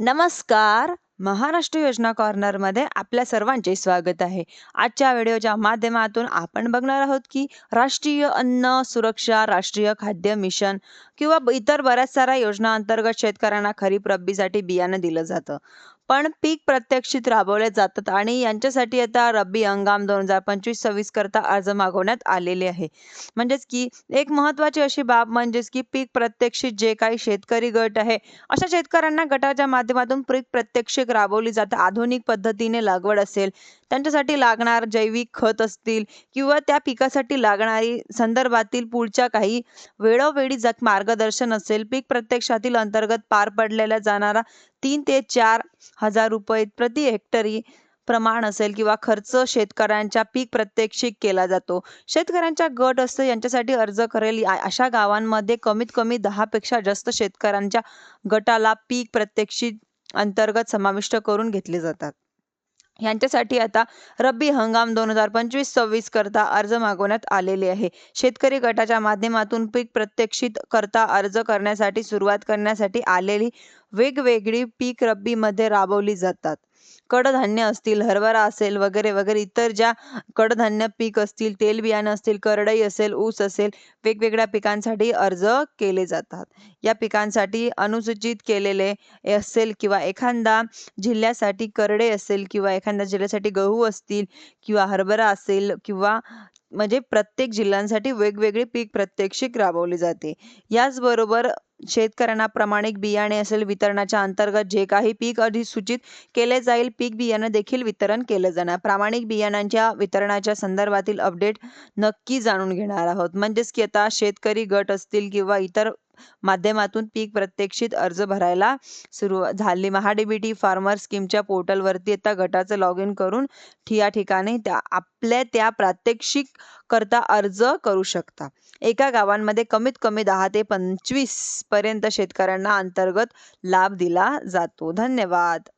नमस्कार. महाराष्ट्र योजना कॉर्नरमध्ये आपल्या सर्वांचे स्वागत आहे. आजच्या व्हिडिओच्या माध्यमातून आपण बघणार आहोत की राष्ट्रीय अन्न सुरक्षा राष्ट्रीय खाद्य मिशन किंवा इतर बऱ्याच साऱ्या योजना अंतर्गत शेतकऱ्यांना खरीप रब्बीसाठी बियाणं दिलं जातं. पण पीक प्रत्यक्षित राबवले जातात आणि यांच्यासाठी आता रब्बी हंगाम दोन हजार पंचवीस सव्वीस करता अर्ज मागवण्यात आलेले आहे. म्हणजेच की एक महत्त्वाची अशी बाब म्हणजेच की पीक प्रत्यक्षित जे काही शेतकरी गट आहे अशा शेतकऱ्यांना गटाच्या माध्यमातून पीक प्रत्यक्षिक राबवली जाते. आधुनिक पद्धतीने लागवड असेल त्यांच्यासाठी लागणार जैविक खत असतील किंवा त्या पिकासाठी लागणारी संदर्भातील पुढच्या काही वेळोवेळी जग मार्गदर्शन असेल पीक प्रत्यक्षातील अंतर्गत पार पडलेला जाणारा तीन ते चार हजार रुपये प्रति हेक्टरी प्रमाण असेल किंवा खर्च शेतकऱ्यांच्या पीक प्रत्यक्षिक केला जातो. शेतकऱ्यांच्या गट असतो यांच्यासाठी अर्ज करेल. या- अशा गावांमध्ये कमीत कमी दहापेक्षा जास्त शेतकऱ्यांच्या गटाला पीक प्रत्यक्षित अंतर्गत समाविष्ट करून घेतले जातात. यांच्यासाठी आता रब्बी हंगाम दोन हजार पंचवीस सव्वीस करता अर्ज मागवण्यात आलेले आहे. शेतकरी गटाच्या माध्यमातून पीक प्रत्यक्षित करता अर्ज करण्यासाठी सुरुवात करण्यासाठी आलेली वेगवेगळी पीक रब्बीमध्ये राबवली जातात. कडधान्य असतील हरभरा असेल वगैरे वगैरे इतर ज्या कडधान्य पीक असतील तेलबियाणं असतील करडई असेल ऊस असेल वेगवेगळ्या पिकांसाठी अर्ज केले जातात. या पिकांसाठी अनुसूचित केलेले असेल किंवा एखादा जिल्ह्यासाठी करडे असेल किंवा एखाद्या जिल्ह्यासाठी गहू असतील किंवा हरभरा असेल किंवा म्हणजे प्रत्येक जिल्ह्यांसाठी वेगवेगळी पीक प्रत्यक्षिक राबवली जाते. याचबरोबर शेतकऱ्यांना प्रमाणित बियाणे असेल वितरणाच्या अंतर्गत जे काही पीक अधिसूचित केले जाईल पीक बियाणं देखील वितरण केलं जाणार. प्रामाणिक बियाणांच्या वितरणाच्या संदर्भातील अपडेट नक्की जाणून घेणार आहोत. म्हणजेच की आता शेतकरी गट असतील किंवा इतर माध्यमातून पीक प्रत्यक्षित अर्ज भरायला सुरू झाली. महाडीबीटी फार्मर स्कीमच्या पोर्टलवरती आता गटाचं लॉग इन करून या ठिकाणी त्या आपल्या त्या प्रात्यक्षिक करता अर्ज करू शकता. एका गावांमध्ये कमीत कमी दहा ते पंचवीसपर्यंत शेतकऱ्यांना अंतर्गत लाभ दिला जातो. धन्यवाद.